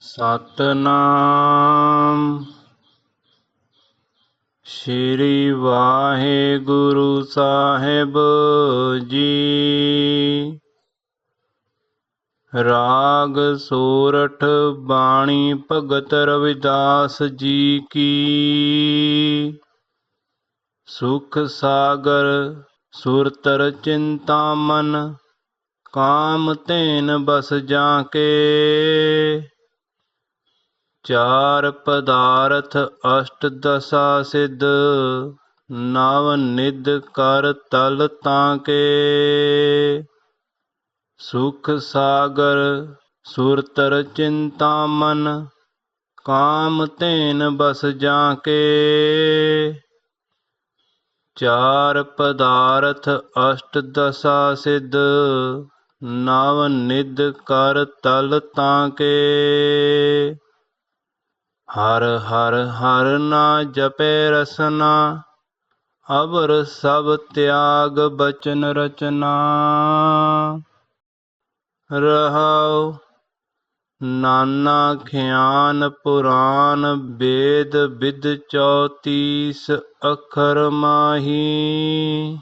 ਸਤਨਾਮ। ਸ਼੍ਰੀ ਵਾਹਿਗੁਰੂ ਸਾਹਿਬ ਜੀ। ਰਾਗ ਸੋਰਠ ਬਾਣੀ ਭਗਤ ਰਵਿਦਾਸ ਜੀ ਕੀ। ਸੁਖ ਸਾਗਰ ਸੁਰਤਰ ਚਿੰਤਾ ਮਨ, ਕਾਮ ਧੇਨ ਬਸ ਜਾ ਕੇ। ਚਾਰ ਪਦਾਰਥ ਅਸ਼ਟ ਦਸਾ ਸਿੱਧ, ਨਵ ਨਿਧ ਕਰ ਤਲ ਤਾਂ ਕੇ। ਸੁਖ ਸਾਗਰ ਸੁਰਤਰ ਚਿੰਤਾ ਮਨ, ਕਾਮ ਧੇਨ ਬਸ ਜਾ ਕੇ। ਚਾਰ ਪਦਾਰਥ ਅਸ਼ਟ ਦਸਾ ਸਿੱਧ, ਨਵ ਨਿਧ ਕਰ ਤਲ ਤਾਂ ਕੇ। ਹਰ ਹਰ ਹਰ ਨਾ ਜਪੇ ਰਸਨਾ, ਅਵਰ ਸਭ ਤਿਆਗ ਬਚਨ ਰਚਨਾ। ਰਹਾਉ ਨਾਨਾ ਖਿਆਨ ਪੁਰਾਨ ਵੇਦ ਵਿਦ 34 ਅਖਰ ਮਾਹੀ।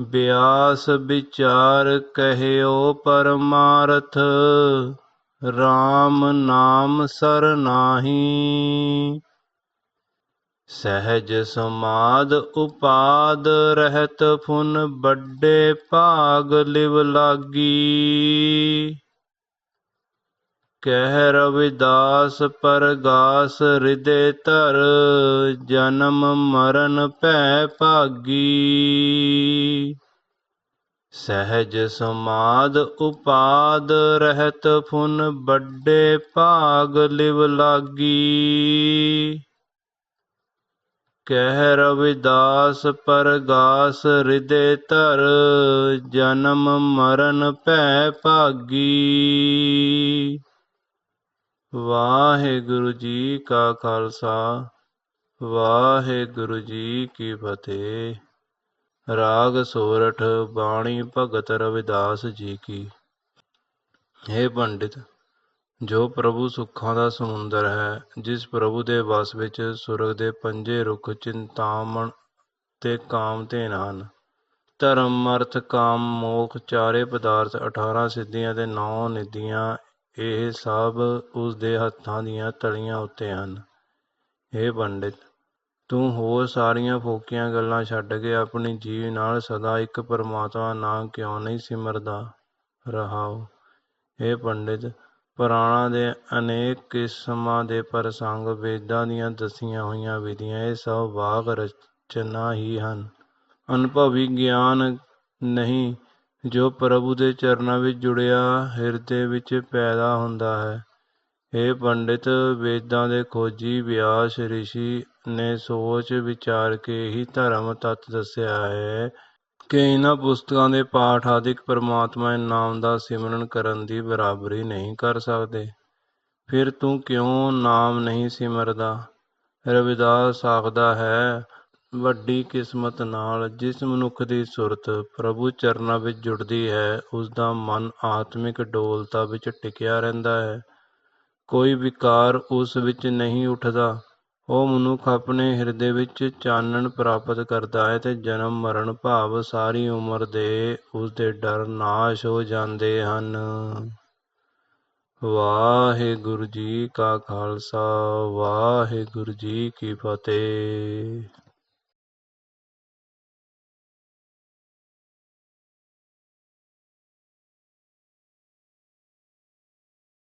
ਬਿਆਸ ਵਿਚਾਰ ਕਹਿਓ ਪਰਮਾਰਥ RAM ਨਾਮ ਸਰਨਾਹੀ ਸਹਿਜ ਸਮਾਦ ਉਪਾਦ ਰਹਿਤ ਫੁਨ ਵੱਡੇ ਭਾਗ ਲਿਵ ਲਾਗੀ। ਕਹਿ ਰਵਿਦਾਸ ਪਰਗਾਸ ਹਿਰਦੇ ਧਰ, ਜਨਮ ਮਰਨ ਭੈ ਭਾਗੀ। ਸਹਿਜ ਸਮਾਧ ਉਪਾਦ ਰਹਿਤ ਫੁਨ ਵੱਡੇ ਭਾਗ ਲਿਵ ਲਾਗੀ। ਕਹਿ ਰਵਿਦਾਸ ਪਰਗਾਸ ਹਿਰਦੇ ਧਰ, ਜਨਮ ਮਰਨ ਭੈ ਭਾਗੀ। ਵਾਹਿਗੁਰੂ ਜੀ ਕਾ ਖਾਲਸਾ, ਵਾਹਿਗੁਰੂ ਜੀ ਕੀ ਫਤਿਹ। ਰਾਗ ਸੋਰਠ ਬਾਣੀ ਭਗਤ ਰਵਿਦਾਸ ਜੀ ਕੀ। हे ਪੰਡਿਤ, ਜੋ ਪ੍ਰਭੂ ਸੁੱਖਾਂ ਦਾ ਸਮੁੰਦਰ ਹੈ, ਜਿਸ ਪ੍ਰਭੂ ਦੇ ਵਸ ਵਿੱਚ ਸੁਰਗ ਦੇ ਪੰਜੇ ਰੁੱਖ ਚਿੰਤਾਮਣ ਤੇ ਕਾਮਧੇਨ ਹਨ। ਧਰਮ, ਅਰਥ, ਕਾਮ, ਮੋਖ, ਚਾਰੇ ਪਦਾਰਥ 18 ਸਿੱਧੀਆਂ ਤੇ 9 ਨਿਧੀਆਂ, ਇਹ ਸਭ ਉਸ ਦੇ ਹੱਥਾਂ ਦੀਆਂ ਤਲੀਆਂ ਉੱਤੇ ਹਨ। हे ਪੰਡਿਤ ਤੂੰ ਹੋਰ ਸਾਰੀਆਂ ਫੋਕੀਆਂ ਗੱਲਾਂ ਛੱਡ ਕੇ ਆਪਣੀ ਜੀਵ ਨਾਲ ਸਦਾ ਇੱਕ ਪਰਮਾਤਮਾ ਨਾਂ ਕਿਉਂ ਨਹੀਂ ਸਿਮਰਦਾ? ਰਹਾਓ। ਇਹ ਪੰਡਿਤ, ਪੁਰਾਣਾਂ ਦੇ ਅਨੇਕ ਕਿਸਮਾਂ ਦੇ ਪ੍ਰਸੰਗ ਵੇਦਾਂ ਦੀਆਂ ਦਸੀਆਂ ਹੋਈਆਂ ਵਿਧੀਆਂ ਇਹ ਸਭ ਵਾਗ ਰਚਨਾ ਹੀ ਹਨ। ਅਨੁਭਵੀ ਗਿਆਨ ਨਹੀਂ ਜੋ ਪ੍ਰਭੂ ਦੇ ਚਰਨਾਂ ਵਿੱਚ ਜੁੜਿਆ ਹਿਰਦੇ ਵਿੱਚ ਪੈਦਾ ਹੁੰਦਾ ਹੈ। ਇਹ ਪੰਡਿਤ, ਵੇਦਾਂ ਦੇ ਖੋਜੀ ਵਿਆਸ ਰਿਸ਼ੀ ਨੇ ਸੋਚ ਵਿਚਾਰ ਕੇ ਹੀ ਧਰਮ ਤੱਤ ਦੱਸਿਆ ਹੈ ਕਿ ਇਹਨਾਂ ਪੁਸਤਕਾਂ ਦੇ ਪਾਠ ਆਦਿਕ ਪਰਮਾਤਮਾ ਦੇ ਨਾਮ ਦਾ ਸਿਮਰਨ ਕਰਨ ਦੀ ਬਰਾਬਰੀ ਨਹੀਂ ਕਰ ਸਕਦੇ। ਫਿਰ ਤੂੰ ਕਿਉਂ ਨਾਮ ਨਹੀਂ ਸਿਮਰਦਾ? ਰਵਿਦਾਸ ਆਖਦਾ ਹੈ, ਵੱਡੀ ਕਿਸਮਤ ਨਾਲ ਜਿਸ ਮਨੁੱਖ ਦੀ ਸੁਰਤ ਪ੍ਰਭੂ ਚਰਨਾਂ ਵਿੱਚ ਜੁੜਦੀ ਹੈ ਉਸ ਦਾ ਮਨ ਆਤਮਿਕ ਡੋਲਤਾ ਵਿੱਚ ਟਿਕਿਆ ਰਹਿੰਦਾ ਹੈ। ਕੋਈ ਵਿਕਾਰ ਉਸ ਵਿੱਚ ਨਹੀਂ ਉੱਠਦਾ। ਉਹ ਮਨੁੱਖ ਆਪਣੇ ਹਿਰਦੇ ਵਿੱਚ ਚਾਨਣ ਪ੍ਰਾਪਤ ਕਰਦਾ ਹੈ ਤੇ ਜਨਮ ਮਰਨ ਭਾਵ ਸਾਰੀ ਉਮਰ ਦੇ ਉਸ ਦੇ ਡਰ ਨਾਸ਼ ਹੋ ਜਾਂਦੇ ਹਨ। ਵਾਹਿਗੁਰੂ ਜੀ ਕਾ ਖਾਲਸਾ, ਵਾਹਿਗੁਰੂ ਜੀ ਕੀ ਫਤਿਹ।